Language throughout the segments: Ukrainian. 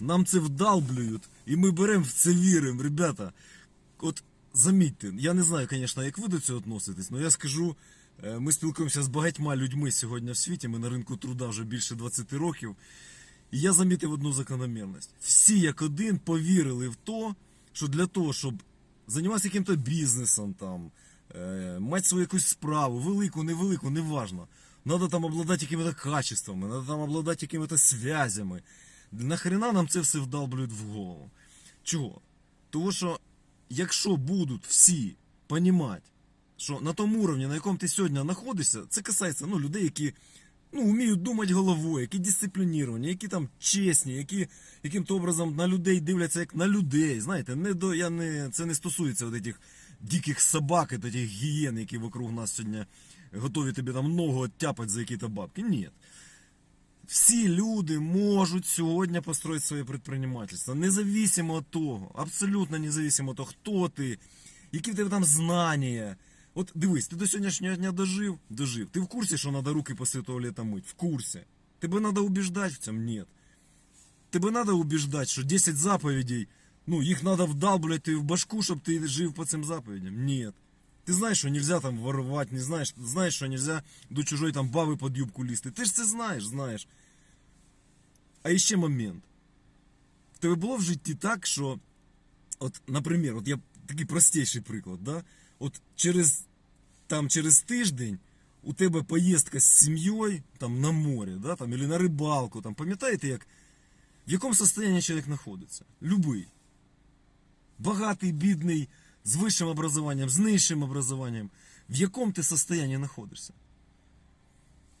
Нам це вдалблюють, і ми беремо в це віримо, ребята. От замітьте, я не знаю, звісно, як ви до цього відноситесь, але я скажу, е, ми спілкуємося з багатьма людьми сьогодні в світі, ми на ринку труда вже більше 20 років. І я замітив одну закономірність. Всі як один повірили в то, що для того, щоб займатися яким-то бізнесом, там, е, мати свою якусь справу, велику, невелику, неважно. Надо там обладати якими-то качествами, надо там обладати якими-то связями. Нахрена нам це все вдалблюють в голову? Чого? Тому що якщо будуть всі понімати, що на тому уровні, на якому ти сьогодні знаходишся, це касається ну, людей, які ну, вміють думати головою, які дисциплініровані, які там чесні, які яким-то образом на людей дивляться як на людей. Знаєте, не до я не це не стосується от цих диких собак, і тих гієн, які вокруг нас сьогодні готові тобі там ногу оттяпати за якісь бабки. Ні. Всі люди можуть сьогодні построїти своє предпринимательство, независимо від того, абсолютно независимо від того, хто ти, які в тебе там знання. От дивись, ти до сьогоднішнього дня дожив? Дожив. Ти в курсі, що треба руки після туалета мити? В курсі. Тебе треба убеждати в цьому? Ні. Тебе треба убеждати, що 10 заповідей, ну, їх треба вдалблювати в башку, щоб ти жив по цим заповідям? Ні. Ти знаєш, що нельзя там воровать, не знаєш, знаєш, що нельзя до чужої там баби під юбку лізти. Ти ж це знаєш, знаєш. А ще момент. В тебе було в житті так, що, от, наприклад, от я такий простіший приклад, да? От через, там, через тиждень у тебе поїздка з сім'єю там, на море, да? там, або на рибалку, там, пам'ятаєте, як, в якому состоянии чоловік знаходиться? Любий. Багатий, бідний, з вищим образованием, з нижчим образованием. В якому ти состоянии знаходишся?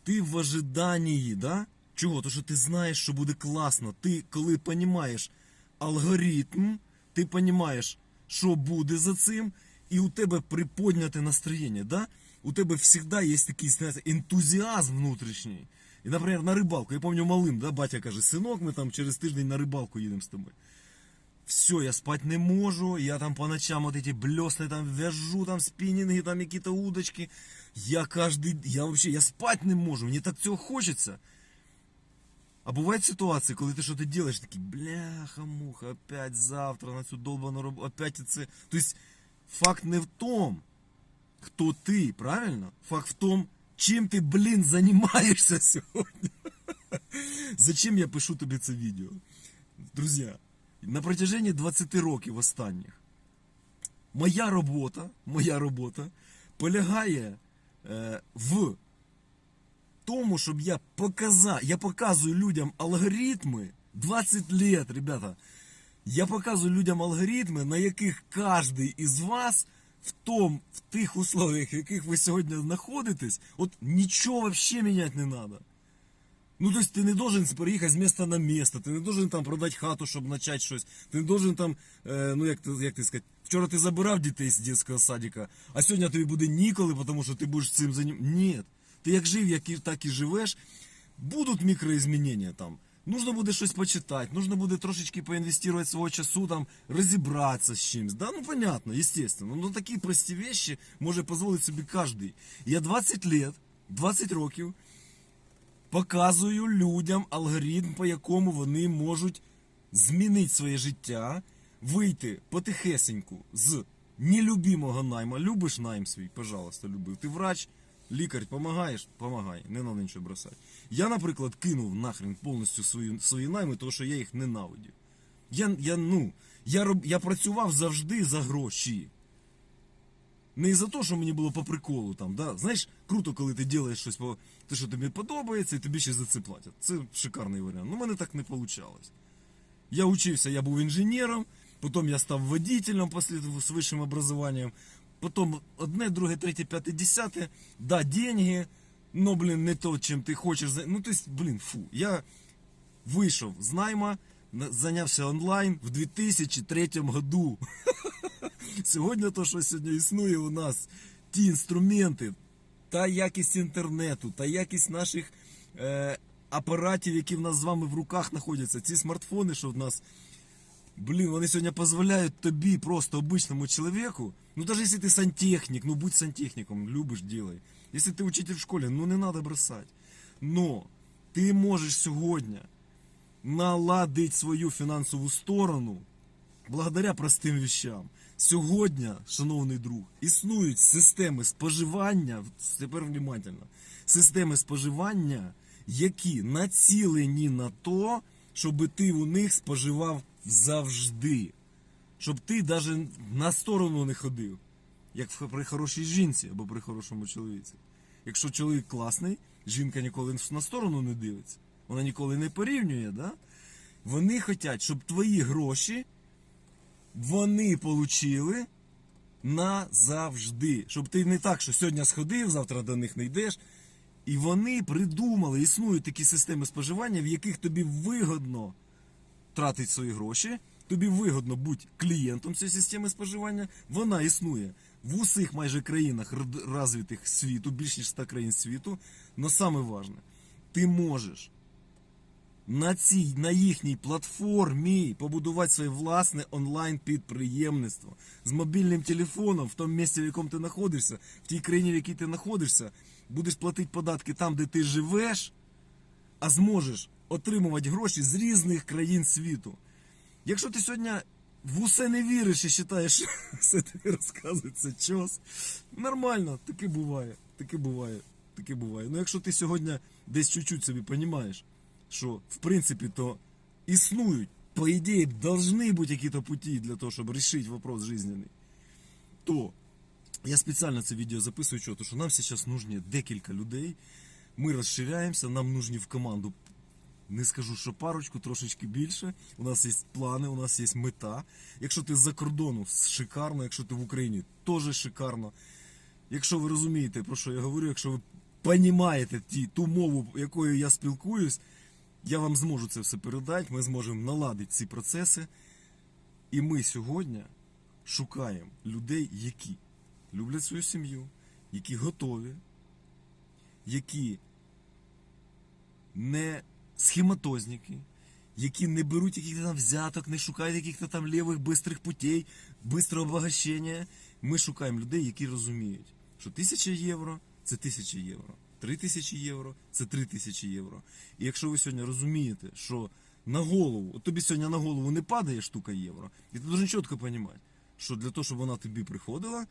Ти в ожиданні, да? Чого? То що ти знаєш, що буде класно. Ти, коли розумієш алгоритм, ти розумієш, що буде за цим, і у тебе приподняте настроєння, да? У тебе завжди є такий знаєте, ентузіазм внутрішній. І, наприклад, на рибалку. Я пам'ятаю малим, да, батя каже, синок, ми там через тиждень на рибалку їдемо з тобою. Все, я спать не можу, я там по ночам вот эти блесны там вяжу, там спиннинги, там какие-то удочки. Я каждый, я вообще, я спать не можу, мені так цього хочеться. А бувають ситуації, коли ти що ти делаешь, такий, бляха-муха, опять завтра на цю долбану роботу, опять це. Тобто, факт не в том, хто ти, правильно? Факт в том, чим ти, блін, займаєшся сьогодні. Зачем я пишу тобі це відео? Друзі, На протяжении 20 років останніх моя робота, моя робота полягає е, в тому, щоб я показав, я показую людям алгоритми 20 лет, ребята. Я показую людям алгоритми, на яких кожен із вас в том, в тих условиях, в яких ви сьогодні знаходитесь, от нічого вообще міняти не треба. Ну, то есть ты не должен переїхати з міста на місто, ти не должен там продати хату, щоб почати щось. Ти не должен там, е, ну як як ти сказати, вчора ти забирав дітей з дитячого садика, а сьогодні тобі буде ніколи, тому що ти будеш цим займатися. Ні. Ти як жив, як і, так і живеш. Будуть мікроізмінення там. Нужно буде щось почитати, нужно буде трошечки поінвестувати свого часу, там, розібратися з чимось. Да, ну понятно, естественно. Ну такі прості вещи може дозволити собі кожен. Я 20 лет, 20 років показую людям алгоритм, по якому вони можуть змінити своє життя, вийти потихесеньку з нелюбимого найма. Любиш найм свій, пожалуйста, любив. Ти врач, лікар, допомагаєш? Помагай, не треба нічого бросати. Я, наприклад, кинув нахрен повністю свої, свої найми, тому що я їх ненавидів. Я, я, ну, я, роб, я працював завжди за гроші. Не за те, що мені було по приколу там, да? Знаєш, круто, коли ти робиш щось по те, що тобі подобається, і тобі ще за це платять. Це шикарний варіант. Ну, мене так не вийшло. Я учився, я був інженером, потім я став водителем з вищим образованием. Потім одне, друге, третє, п'яте, десяте, да, деньги, но, блін, не то, чим ти хочеш. Ну, тобто, блін, фу. Я вийшов з найма, зайнявся онлайн в 2003 году. Сьогодні то, що сьогодні існує у нас, ті інструменти, та якість інтернету, та якість наших е, апаратів, які в нас з вами в руках знаходяться, ці смартфони, що в нас, блін, вони сьогодні дозволяють тобі, просто обичному чоловіку, ну навіть якщо ти сантехнік, ну будь сантехніком, любиш, ділай. Якщо ти учитель в школі, ну не треба бросати. Но ти можеш сьогодні наладить свою фінансову сторону благодаря простим вещам. Сьогодні, шановний друг, існують системи споживання, тепер внимательно, системи споживання, які націлені на то, щоб ти у них споживав завжди. Щоб ти навіть на сторону не ходив, як при хорошій жінці або при хорошому чоловіці. Якщо чоловік класний, жінка ніколи на сторону не дивиться, вона ніколи не порівнює, да? Вони хочуть, щоб твої гроші вони получили назавжди. Щоб ти не так, що сьогодні сходив, завтра до них не йдеш. І вони придумали, існують такі системи споживання, в яких тобі вигодно тратити свої гроші, тобі вигодно бути клієнтом цієї системи споживання. Вона існує в усіх майже країнах розвитих світу, більш ніж 100 країн світу. Но саме ти можеш на цій, на їхній платформі побудувати своє власне онлайн-підприємництво з мобільним телефоном в тому місці, в якому ти знаходишся, в тій країні, в якій ти знаходишся, будеш платити податки там, де ти живеш, а зможеш отримувати гроші з різних країн світу. Якщо ти сьогодні в усе не віриш і вважаєш, що все тобі розказується чос, нормально, таке буває, таке буває, таке буває. Ну якщо ти сьогодні десь чуть-чуть собі розумієш, що в принципі то існують, по ідеї, должны бути якісь пути для того, щоб вирішити вопрос жизненний, то я спеціально це відео записую, чого, тому що нам зараз нужні декілька людей. Ми розширяємося, нам нужні в команду не скажу, що парочку, трошечки більше. У нас є плани, у нас є мета. Якщо ти з-за кордону, шикарно, якщо ти в Україні, теж шикарно. Якщо ви розумієте, про що я говорю, якщо ви розумієте ті, ту мову, якою я спілкуюсь, я вам зможу це все передати, ми зможемо наладити ці процеси. І ми сьогодні шукаємо людей, які люблять свою сім'ю, які готові, які не схематозники, які не беруть якихось там взяток, не шукають якихось там лівих бистрих путей, бистрого обогащення. Ми шукаємо людей, які розуміють, що тисяча євро це тисяча євро, три тисячі євро це три тисячі євро. І якщо ви сьогодні розумієте, що на голову, от тобі сьогодні на голову не падає штука євро, і ти дуже чітко розуміти, що для того, щоб вона тобі приходила,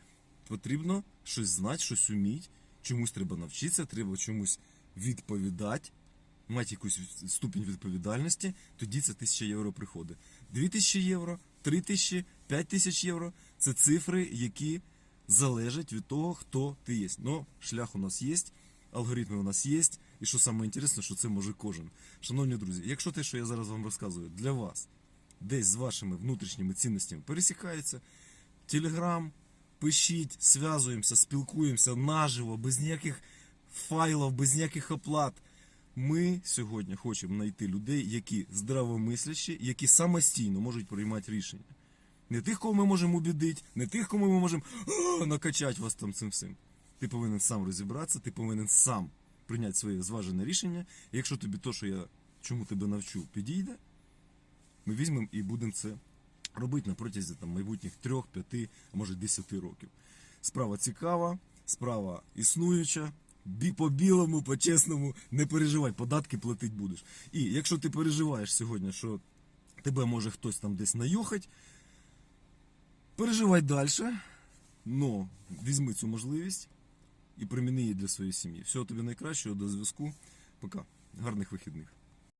потрібно щось знати, щось уміти, чомусь треба навчитися, треба чомусь відповідати мати якусь ступінь відповідальності, тоді це 1000 євро приходить. 2000 євро, 3000, 5000 євро це цифри, які залежать від того, хто ти є. Ну, шлях у нас є, алгоритми у нас є, і що саме інтересне, що це може кожен. Шановні друзі, якщо те, що я зараз вам розказую, для вас десь з вашими внутрішніми цінностями пересікається, телеграм, пишіть, зв'язуємося, спілкуємося наживо, без ніяких файлів, без ніяких оплат. Ми сьогодні хочемо знайти людей, які здравомислячі, які самостійно можуть приймати рішення. Не тих, кого ми можемо убідити, не тих, кому ми можемо накачати вас там цим всім. Ти повинен сам розібратися, ти повинен сам прийняти своє зважене рішення. І якщо тобі то, що я чому тебе навчу, підійде, ми візьмемо і будемо це робити на протязі там, майбутніх трьох, п'яти, а може десяти років. Справа цікава, справа існуюча. По білому, по чесному, не переживай, податки платити будеш. І якщо ти переживаєш сьогодні, що тебе може хтось там десь найохать, переживай далі, но візьми цю можливість і приміни її для своєї сім'ї. Всього тобі найкращого, до зв'язку. Пока. Гарних вихідних.